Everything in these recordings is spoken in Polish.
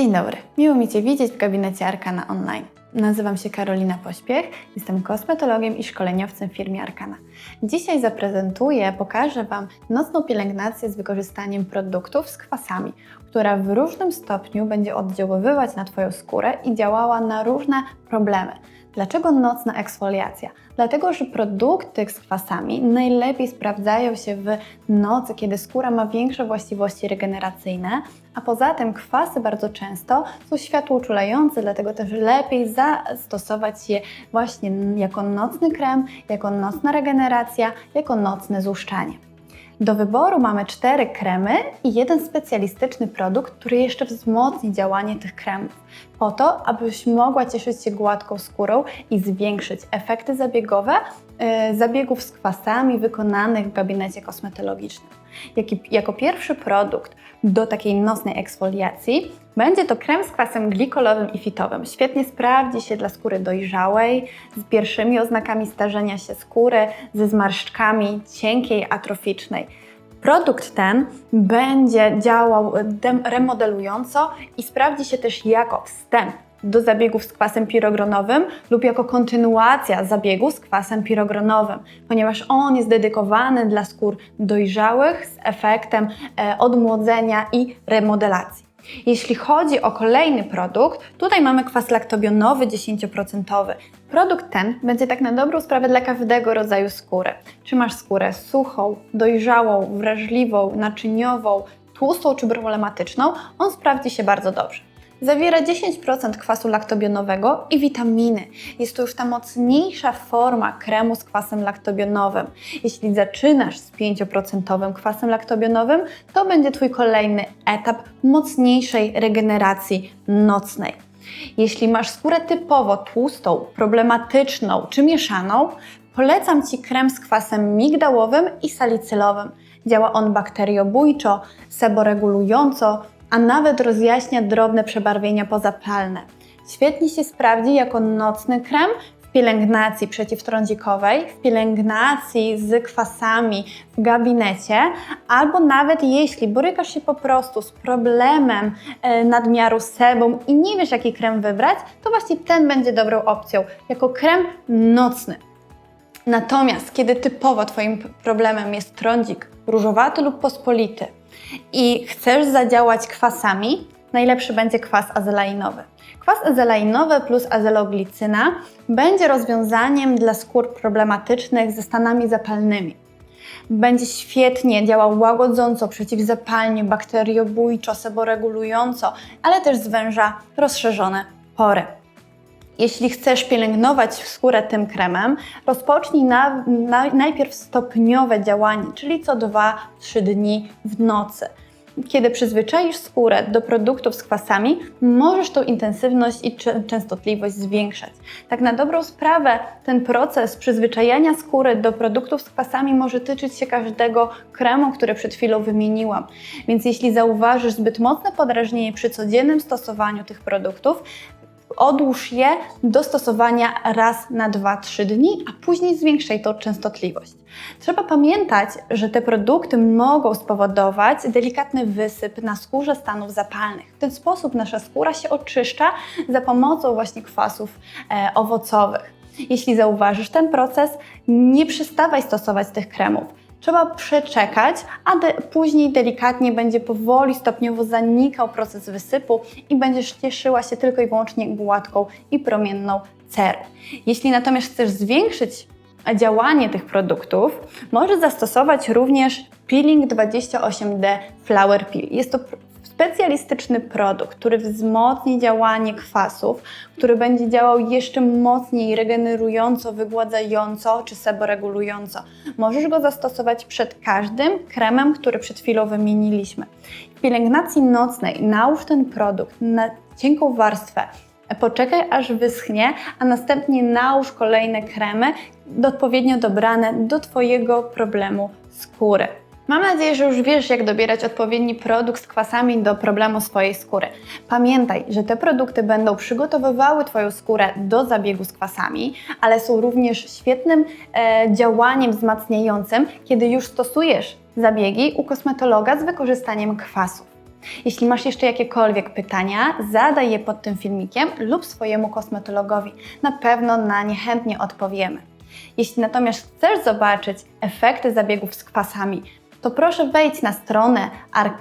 Dzień dobry, miło mi Cię widzieć w gabinecie Arkana Online. Nazywam się Karolina Pośpiech, jestem kosmetologiem i szkoleniowcem w firmie Arkana. Dzisiaj zaprezentuję, pokażę Wam nocną pielęgnację z wykorzystaniem produktów z kwasami, która w różnym stopniu będzie oddziaływać na Twoją skórę i działała na różne problemy. Dlaczego nocna eksfoliacja? Dlatego, że produkty z kwasami najlepiej sprawdzają się w nocy, kiedy skóra ma większe właściwości regeneracyjne, a poza tym kwasy bardzo często są światłuczulające, dlatego też lepiej zastosować je właśnie jako nocny krem, jako nocna regeneracja, jako nocne złuszczanie. Do wyboru mamy cztery kremy i jeden specjalistyczny produkt, który jeszcze wzmocni działanie tych kremów, po to, abyś mogła cieszyć się gładką skórą i zwiększyć efekty zabiegowe yy, zabiegów z kwasami wykonanych w gabinecie kosmetologicznym. Jako pierwszy produkt do takiej nocnej eksfoliacji będzie to krem z kwasem glikolowym i fitowym. Świetnie sprawdzi się dla skóry dojrzałej, z pierwszymi oznakami starzenia się skóry, ze zmarszczkami cienkiej, atroficznej. Produkt ten będzie działał remodelująco i sprawdzi się też jako wstęp do zabiegów z kwasem pirogronowym lub jako kontynuacja zabiegu z kwasem pirogronowym, ponieważ on jest dedykowany dla skór dojrzałych z efektem e, odmłodzenia i remodelacji. Jeśli chodzi o kolejny produkt, tutaj mamy kwas laktobionowy 10%. Produkt ten będzie tak na dobrą sprawę dla każdego rodzaju skóry. Czy masz skórę suchą, dojrzałą, wrażliwą, naczyniową, tłustą czy problematyczną, on sprawdzi się bardzo dobrze. Zawiera 10% kwasu laktobionowego i witaminy. Jest to już ta mocniejsza forma kremu z kwasem laktobionowym. Jeśli zaczynasz z 5% kwasem laktobionowym, to będzie Twój kolejny etap mocniejszej regeneracji nocnej. Jeśli masz skórę typowo tłustą, problematyczną czy mieszaną, polecam Ci krem z kwasem migdałowym i salicylowym. Działa on bakteriobójczo, seboregulująco, a nawet rozjaśnia drobne przebarwienia pozapalne. Świetnie się sprawdzi jako nocny krem w pielęgnacji przeciwtrądzikowej, w pielęgnacji z kwasami w gabinecie, albo nawet jeśli borykasz się po prostu z problemem e, nadmiaru sebum i nie wiesz jaki krem wybrać, to właśnie ten będzie dobrą opcją jako krem nocny. Natomiast kiedy typowo Twoim problemem jest trądzik różowaty lub pospolity, i chcesz zadziałać kwasami, najlepszy będzie kwas azelainowy. Kwas azelainowy plus azeloglicyna będzie rozwiązaniem dla skór problematycznych ze stanami zapalnymi. Będzie świetnie działał łagodząco, przeciwzapalnie, bakteriobójczo, seboregulująco, ale też zwęża rozszerzone pory. Jeśli chcesz pielęgnować skórę tym kremem, rozpocznij na, na, najpierw stopniowe działanie, czyli co 2-3 dni w nocy. Kiedy przyzwyczaisz skórę do produktów z kwasami, możesz tą intensywność i częstotliwość zwiększać. Tak na dobrą sprawę, ten proces przyzwyczajania skóry do produktów z kwasami może tyczyć się każdego kremu, który przed chwilą wymieniłam. Więc jeśli zauważysz zbyt mocne podrażnienie przy codziennym stosowaniu tych produktów, odłóż je do stosowania raz na 2-3 dni, a później zwiększaj tą częstotliwość. Trzeba pamiętać, że te produkty mogą spowodować delikatny wysyp na skórze stanów zapalnych. W ten sposób nasza skóra się oczyszcza za pomocą właśnie kwasów e, owocowych. Jeśli zauważysz ten proces, nie przestawaj stosować tych kremów trzeba przeczekać, a de później delikatnie będzie powoli, stopniowo zanikał proces wysypu i będziesz cieszyła się tylko i wyłącznie gładką i promienną cerą. Jeśli natomiast chcesz zwiększyć działanie tych produktów, możesz zastosować również Peeling 28D Flower Peel. Jest to specjalistyczny produkt, który wzmocni działanie kwasów, który będzie działał jeszcze mocniej regenerująco, wygładzająco czy seboregulująco. Możesz go zastosować przed każdym kremem, który przed chwilą wymieniliśmy. W pielęgnacji nocnej nałóż ten produkt na cienką warstwę, Poczekaj aż wyschnie, a następnie nałóż kolejne kremy odpowiednio dobrane do Twojego problemu skóry. Mam nadzieję, że już wiesz, jak dobierać odpowiedni produkt z kwasami do problemu swojej skóry. Pamiętaj, że te produkty będą przygotowywały Twoją skórę do zabiegu z kwasami, ale są również świetnym e, działaniem wzmacniającym, kiedy już stosujesz zabiegi u kosmetologa z wykorzystaniem kwasów. Jeśli masz jeszcze jakiekolwiek pytania, zadaj je pod tym filmikiem lub swojemu kosmetologowi. Na pewno na nie chętnie odpowiemy. Jeśli natomiast chcesz zobaczyć efekty zabiegów z kwasami, to proszę wejdź na stronę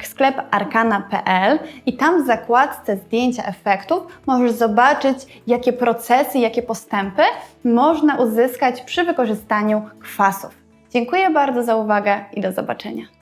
sklep arkana.pl i tam w zakładce zdjęcia efektów możesz zobaczyć, jakie procesy, jakie postępy można uzyskać przy wykorzystaniu kwasów. Dziękuję bardzo za uwagę i do zobaczenia.